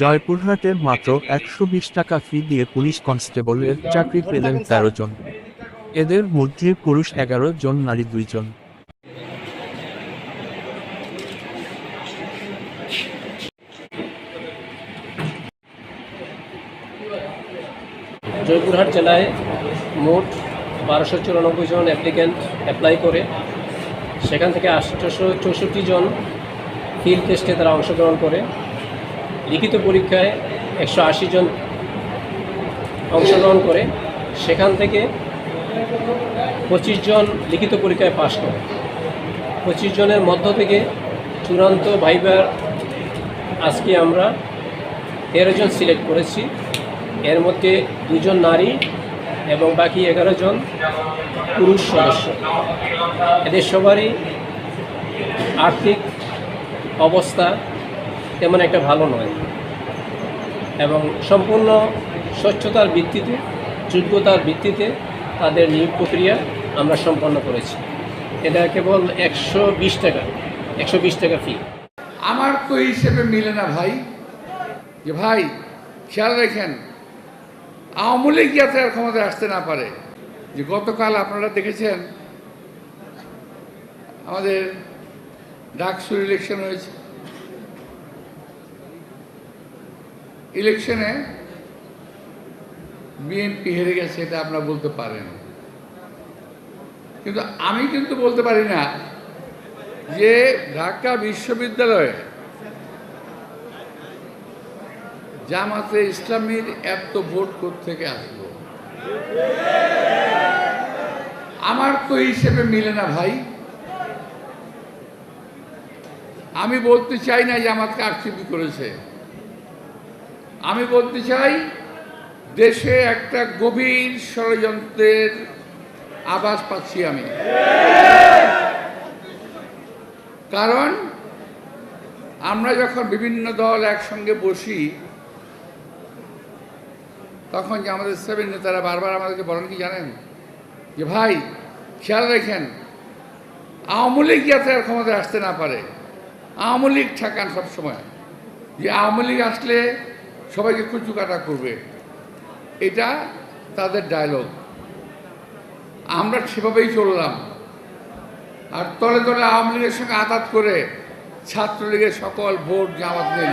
জয়পুরহাটের মাত্র একশো বিশ টাকা ফি দিয়ে পুলিশ কনস্টেবলের চাকরি পেলেন তেরো জন। এদের মধ্যে পুরুষ এগারো জন নারী দুইজন। জয়পুরহাট জেলায় মোট বারোশো চুরানব্বই জন অ্যাপ্লিক্যান্ট অ্যাপ্লাই করে। সেখান থেকে আটশোশো চৌষট্টি জন ফিল্ড টেস্টে তারা অংশগ্রহণ করে। লিখিত পরীক্ষায় একশো আশি জন অংশগ্রহণ করে সেখান থেকে পঁচিশ জন লিখিত পরীক্ষায় পাশ করে। পঁচিশ জনের মধ্য থেকে চূড়ান্ত ভাইবার আজকে আমরা তেরো জন সিলেক্ট করেছি। এর মধ্যে দুজন নারী এবং বাকি এগারো জন পুরুষ সদস্য। এদের সবারই আর্থিক অবস্থা তেমন একটা ভালো নয়। এবং সম্পূর্ণ স্বচ্ছতার ভিত্তিতে, যোগ্যতার ভিত্তিতে তাদের নিয়োগ প্রক্রিয়া আমরা সম্পন্ন করেছি। এটা কেবল একশো বিশ টাকা, একশো বিশ টাকা ফি আমার তো হিসেবে মিলে না ভাই। যে ভাই, খেয়াল রেখেন, আওয়ামী লীগ যাতে আর ক্ষমতায় আসতে না পারে। যে গতকাল আপনারা দেখেছেন, আমাদের ডাকসুর ইলেকশন হয়েছে। ইলেকশনে বিএনপি হেরে গেছে এটা আপনারা বলতে পারেন। কিন্তু আমি কিন্তু বলতে পারি না যে ঢাকা বিশ্ববিদ্যালয়ে জামাতে ইসলামীর এত ভোট থেকে আসলো? আমার তো হিসেবে মিলে না ভাই। আমি বলতে চাই না যে আমাকে আক্ষেপি করেছে। আমি বলতে চাই, দেশে একটা গভীর ষড়যন্ত্রের আভাস পাচ্ছি আমি। কারণ, আমরা যখন বিভিন্ন দল একসঙ্গে বসি, তখন যে আমাদের সেভেন নেতারা বারবার আমাদেরকে বলেন কি জানেন? যে ভাই, খেয়াল রেখেন, আওয়ামী লীগ যাতে আর ক্ষমতায় আসতে না পারে, আওয়ামী লীগ ঠেকান সবসময়। যে আওয়ামী লীগ আসলে সবাইকে কুচু কাটা করবে। এটা তাদের ডায়লগ আমরা সেভাবেই চললাম। আর তলে তলে আওয়ামী লীগের সঙ্গে আঘাত করে ছাত্রলীগের সকল ভোট জামাত নিল